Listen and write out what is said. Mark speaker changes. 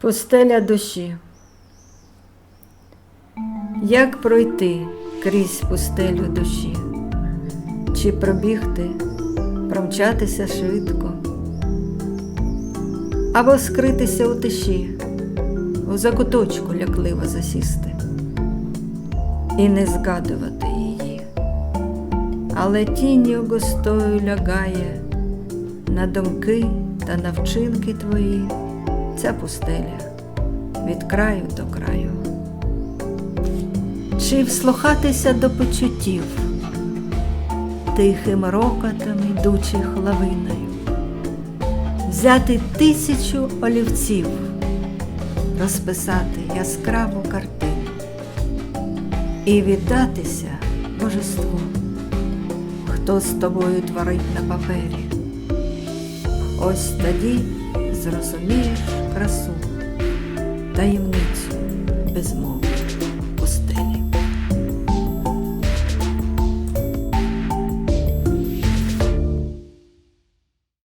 Speaker 1: Пустеля душі. Як пройти крізь пустелю душі? Чи пробігти, промчатися швидко? Або скритися у тиші, у закуточку лякливо засісти і не згадувати її. Але тінню густою лягає на думки та на вчинки твої ця пустеля від краю до краю. Чи вслухатися до почуттів, тихим рокотом ідучих лавиною, взяти тисячу олівців, розписати яскраву картину і віддатися божеству, хто з тобою творить на папері. Ось тоді зрозумієш красу, таємницю безмовну.